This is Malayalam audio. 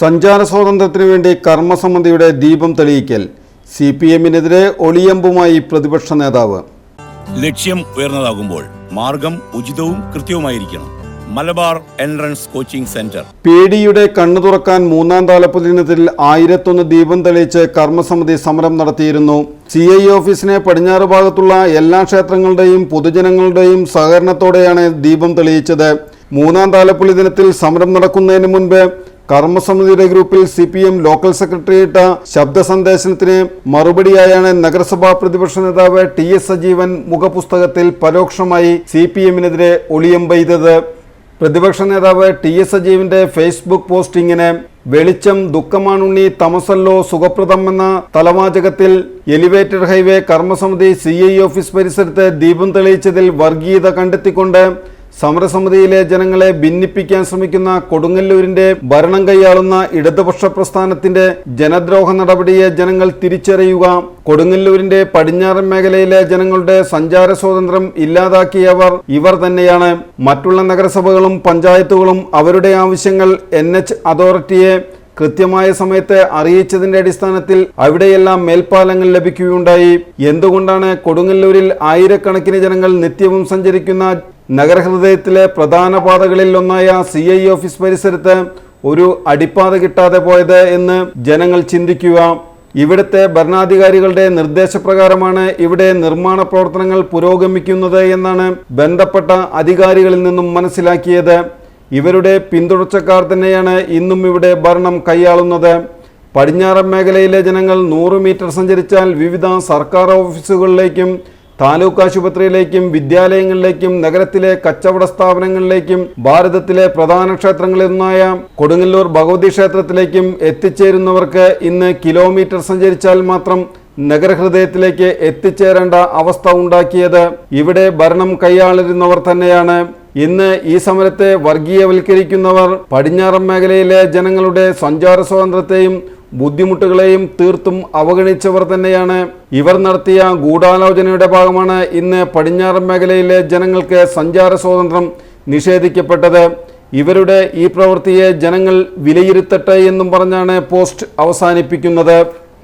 സഞ്ചാര സ്വാതന്ത്ര്യത്തിനു വേണ്ടി കർമ്മസമിതിയുടെ ദീപം തെളിയിക്കൽ. സി പി എമ്മിനെതിരെ ഒളിയമ്പുമായി പ്രതിപക്ഷ നേതാവ്. ലക്ഷ്യം ഉയർന്നതാകുമ്പോൾ മാർഗം ഉചിതവും കൃത്യവുമായിരിക്കണം. Malabar entrance coaching centre. പേടിയുടെ കണ്ണു തുറക്കാൻ മൂന്നാം താലപ്പുദിനത്തിൽ ആയിരത്തൊന്ന് ദീപം തെളിയിച്ച് കർമ്മസമിതി സമരം നടത്തിയിരുന്നു. സി ഐ ഓഫീസിനെ പടിഞ്ഞാറ് ഭാഗത്തുള്ള എല്ലാ ക്ഷേത്രങ്ങളുടെയും പൊതുജനങ്ങളുടെയും സഹകരണത്തോടെയാണ് ദീപം തെളിയിച്ചത്. മൂന്നാം താലപ്പൊലി ദിനത്തിൽ സമരം നടക്കുന്നതിന് മുൻപ് കർമ്മസമിതിയുടെ ഗ്രൂപ്പിൽ C P M local secretary ഇട്ട ശബ്ദ സന്ദേശത്തിന് മറുപടിയായാണ് നഗരസഭാ പ്രതിപക്ഷ നേതാവ് ടി എസ് സജീവൻ മുഖപുസ്തകത്തിൽ പരോക്ഷമായി സി പി എമ്മിനെതിരെ ഒളിയമ്പെയ്തത് പ്രതിപക്ഷ നേതാവ് ടി എസ് സജീവിന്റെ ഫേസ്ബുക്ക് പോസ്റ്റിങ്ങിന് വെളിച്ചം ദുഃഖമാണുണ്ണി തമസല്ലോ സുഖപ്രദം എന്ന തലവാചകത്തിൽ എലിവേറ്റഡ് ഹൈവേ കർമ്മസമിതി സി ഐ ഓഫീസ് പരിസരത്ത് ദീപം തെളിയിച്ചതിൽ വർഗീയത കണ്ടെത്തിക്കൊണ്ട് സമരസമിതിയിലെ ജനങ്ങളെ ഭിന്നിപ്പിക്കാൻ ശ്രമിക്കുന്ന കൊടുങ്ങല്ലൂരിന്റെ ഭരണം കൈയാളുന്ന ഇടതുപക്ഷ പ്രസ്ഥാനത്തിന്റെ ജനദ്രോഹ നടപടിയെ ജനങ്ങൾ തിരിച്ചറിയുക കൊടുങ്ങല്ലൂരിന്റെ പടിഞ്ഞാറൻ മേഖലയിലെ ജനങ്ങളുടെ സഞ്ചാര സ്വാതന്ത്ര്യം ഇല്ലാതാക്കിയവർ ഇവർ തന്നെയാണ്. മറ്റുള്ള നഗരസഭകളും പഞ്ചായത്തുകളും അവരുടെ ആവശ്യങ്ങൾ എൻ അതോറിറ്റിയെ കൃത്യമായ സമയത്ത് അറിയിച്ചതിന്റെ അടിസ്ഥാനത്തിൽ അവിടെയെല്ലാം മേൽപ്പാലങ്ങൾ ലഭിക്കുകയുണ്ടായി. എന്തുകൊണ്ടാണ് കൊടുങ്ങല്ലൂരിൽ ആയിരക്കണക്കിന് ജനങ്ങൾ നിത്യവും സഞ്ചരിക്കുന്ന നഗരഹൃദയത്തിലെ പ്രധാന പാതകളിൽ ഒന്നായ സി ഐ ഓഫീസ് പരിസരത്ത് ഒരു അടിപ്പാത കിട്ടാതെ പോയത് എന്ന് ജനങ്ങൾ ചിന്തിക്കുക. ഇവിടുത്തെ ഭരണാധികാരികളുടെ നിർദ്ദേശപ്രകാരമാണ് ഇവിടെ നിർമ്മാണ പ്രവർത്തനങ്ങൾ പുരോഗമിക്കുന്നത് എന്നാണ് ബന്ധപ്പെട്ട അധികാരികളിൽ നിന്നും മനസ്സിലാക്കിയത്. ഇവരുടെ പിന്തുടർച്ചക്കാർ തന്നെയാണ് ഇന്നും ഇവിടെ ഭരണം കൈയാളുന്നത്. പടിഞ്ഞാറൻ മേഖലയിലെ ജനങ്ങൾ നൂറ് മീറ്റർ സഞ്ചരിച്ചാൽ വിവിധ സർക്കാർ ഓഫീസുകളിലേക്കും താലൂക്ക് ആശുപത്രിയിലേക്കും വിദ്യാലയങ്ങളിലേക്കും നഗരത്തിലെ കച്ചവട സ്ഥാപനങ്ങളിലേക്കും ഭാരതത്തിലെ പ്രധാന ക്ഷേത്രങ്ങളിലൊന്നായ കൊടുങ്ങല്ലൂർ ഭഗവതി ക്ഷേത്രത്തിലേക്കും എത്തിച്ചേരുന്നവർക്ക് ഇന്ന് കിലോമീറ്റർ സഞ്ചരിച്ചാൽ മാത്രം നഗരഹൃദയത്തിലേക്ക് എത്തിച്ചേരേണ്ട അവസ്ഥ ഉണ്ടാക്കിയത് ഇവിടെ ഭരണം കൈയാളിരുന്നവർ തന്നെയാണ്. ഇന്ന് ഈ സമരത്തെ വർഗീയവൽക്കരിക്കുന്നവർ പടിഞ്ഞാറൻ മേഖലയിലെ ജനങ്ങളുടെ സഞ്ചാര സ്വാതന്ത്ര്യത്തെയും ബുദ്ധിമുട്ടുകളെയും തീർത്തും അവഗണിച്ചവർ തന്നെയാണ്. ഇവർ നടത്തിയ ഗൂഢാലോചനയുടെ ഭാഗമാണ് ഇന്ന് പടിഞ്ഞാറൻ മേഖലയിലെ ജനങ്ങൾക്ക് സഞ്ചാര സ്വാതന്ത്ര്യം നിഷേധിക്കപ്പെട്ടത്. ഇവരുടെ ഈ പ്രവൃത്തിയെ ജനങ്ങൾ വിലയിരുത്തട്ടെ എന്നും പറഞ്ഞാണ് പോസ്റ്റ് അവസാനിപ്പിക്കുന്നത്.